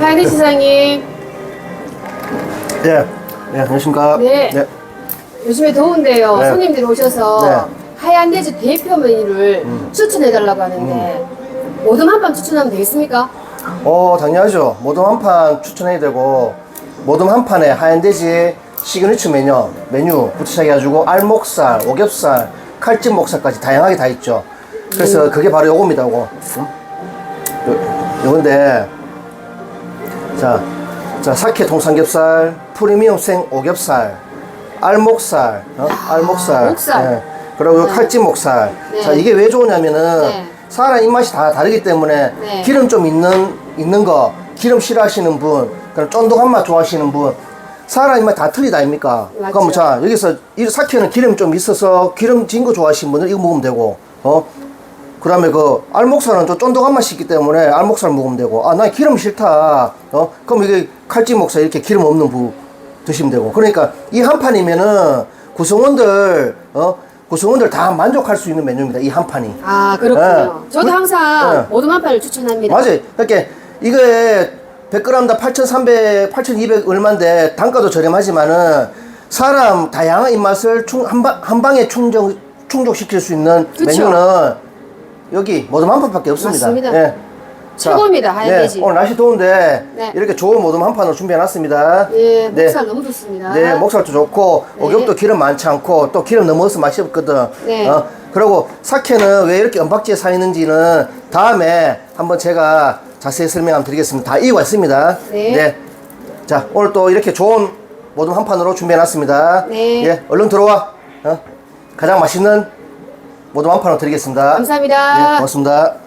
하이드 시장님, 예. 네, 안녕하십니까. 네. 요즘에 더운데요. 네. 손님들이 오셔서 네. 하얀 돼지 대표 메뉴를 추천해달라고 하는데 모듬 한 판 추천하면 되겠습니까? 어, 당연하죠. 모듬 한 판 추천해야 되고, 모듬 한 판에 하얀 돼지 시그니처 메뉴, 메뉴부터 시작해가지고, 알목살, 오겹살, 칼집 목살까지 다양하게 다 있죠. 그래서 그게 바로 요겁니다, 요거. 응? 요, 요건데, 자, 자, 사케 통삼겹살, 프리미엄 생 오겹살, 알목살, 어? 알목살. 목살. 예. 그리고 요 칼집 목살. 네. 자, 이게 왜 좋으냐면은, 네. 사람 입맛이 다 다르기 때문에 네. 기름 좀 있는 있는 거 기름 싫어하시는 분 그럼 쫀득한 맛 좋아하시는 분 사람 입맛 다 틀리다 아닙니까? 맞죠. 그럼 자 여기서 이 사케는 기름 좀 있어서 기름 진 거 좋아하시는 분들 이거 먹으면 되고 어 그 다음에 그 알목살은 좀 쫀득한 맛이 있기 때문에 알목살 먹으면 되고 아나 기름 싫다 어 그럼 이게 칼집 목살 이렇게 기름 없는 부 드시면 되고 그러니까 이 한 판이면은 구성원들 어 구성원들 다 만족할 수 있는 메뉴입니다 이 한 판이 아 그렇군요. 네. 저도 그- 항상 네. 모듬 한 판을 추천합니다. 맞아요. 그러니까 이게 100g당 8,300, 8,200 얼마인데 단가도 저렴하지만은 사람 다양한 입맛을 충, 한, 방, 한 방에 충족, 충족시킬 수 있는 그쵸. 메뉴는 여기 모듬 한 판밖에 없습니다. 맞습니다. 예. 자, 최고입니다, 하얀 네, 돼지. 오늘 날씨 더운데 네. 이렇게 좋은 모듬 한 판으로 준비해놨습니다. 예, 네. 목살 너무 좋습니다. 네, 목살도 좋고 네. 오겹도 기름 많지 않고 또 기름 넘어서 맛이 없거든. 네. 어, 그리고 사케는 왜 이렇게 은박지에 사 있는지는 다음에 한번 제가 자세히 설명 한번 드리겠습니다. 다 이유가 있습니다. 네. 자, 오늘 또 이렇게 좋은 모둠 한 판으로 준비해놨습니다. 네. 예, 얼른 들어와. 어? 가장 맛있는 모둠 한 판으로 드리겠습니다. 감사합니다. 네, 고맙습니다.